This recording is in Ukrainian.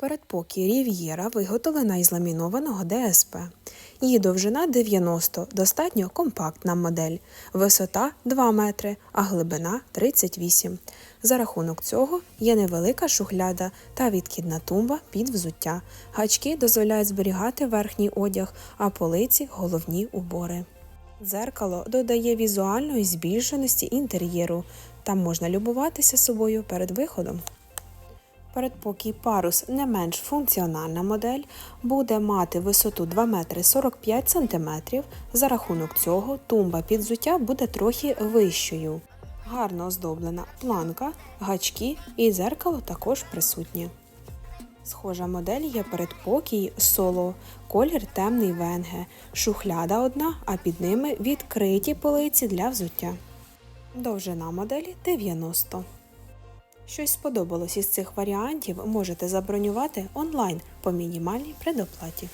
Передпокій Рів'єра виготовлена із ламінованого ДСП. Її довжина 90, достатньо компактна модель, висота 2 метри, а глибина 38. За рахунок цього є невелика шухляда та відкидна тумба під взуття. Гачки дозволяють зберігати верхній одяг, а полиці головні убори. Дзеркало додає візуальної збільшеності інтер'єру. Там можна любуватися собою перед виходом. Передпокій парус не менш функціональна модель буде мати висоту 2 метри 45 см. За рахунок цього тумба під взуття буде трохи вищою. Гарно оздоблена планка, гачки і дзеркало також присутні. Схожа модель є передпокій соло, колір темний венге, шухляда одна, а під ними відкриті полиці для взуття. Довжина моделі 90. Щось сподобалось із цих варіантів можете забронювати онлайн по мінімальній предоплаті.